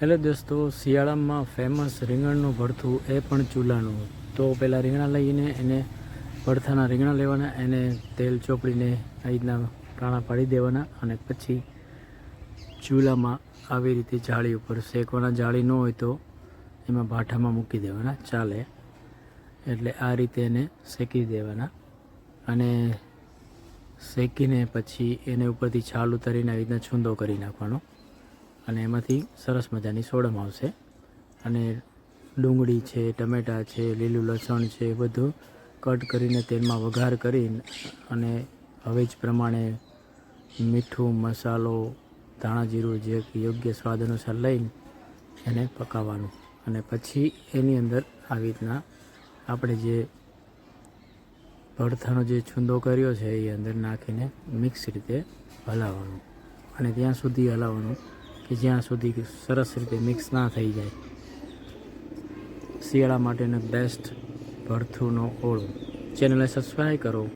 Hello દોસ્તો, શિયાળામાં famous રીંગણનું ભરથું એ પણ ચૂલાનું. તો પહેલાં રીંગણા લઈને એને ભરથાના રીંગણા લેવાના, એને તેલ ચોપડીને આ રીતના ટાણા પાડી દેવાના અને પછી ચૂલામાં આવી રીતે જાળી ઉપર શેકવાના. જાળી ન હોય તો એમાં ભાઠામાં મૂકી દેવાના, ચાલે. એટલે આ રીતે એને શેકી દેવાના અને શેકીને પછી એને ઉપરથી છાલ ઉતારીને આવી રીતના છૂંદો કરી નાખવાનો. અને એમાંથી સરસ મજાની સોડમ આવશે. અને ડુંગળી છે, ટમેટાં છે, લીલું લસણ છે એ બધું કટ કરીને તેલમાં વઘાર કરી અને હવે જ પ્રમાણે મીઠું, મસાલો, ધાણા જીરું જે યોગ્ય સ્વાદ અનુસાર લઈને એને પકાવવાનું. અને પછી એની અંદર આવી રીતના આપણે જે ભડથાનો જે છૂંદો કર્યો છે એ અંદર નાખીને મિક્સ રીતે હલાવવાનું. અને ત્યાં સુધી હલાવવાનું. કે જ્યાં સુધી સરસ રીતે મિક્સ ના થઈ જાય. શિયાળા માટેનો બેસ્ટ ભરથુંનો ઓળો. ચેનલને સબસ્ક્રાઈબ કરો.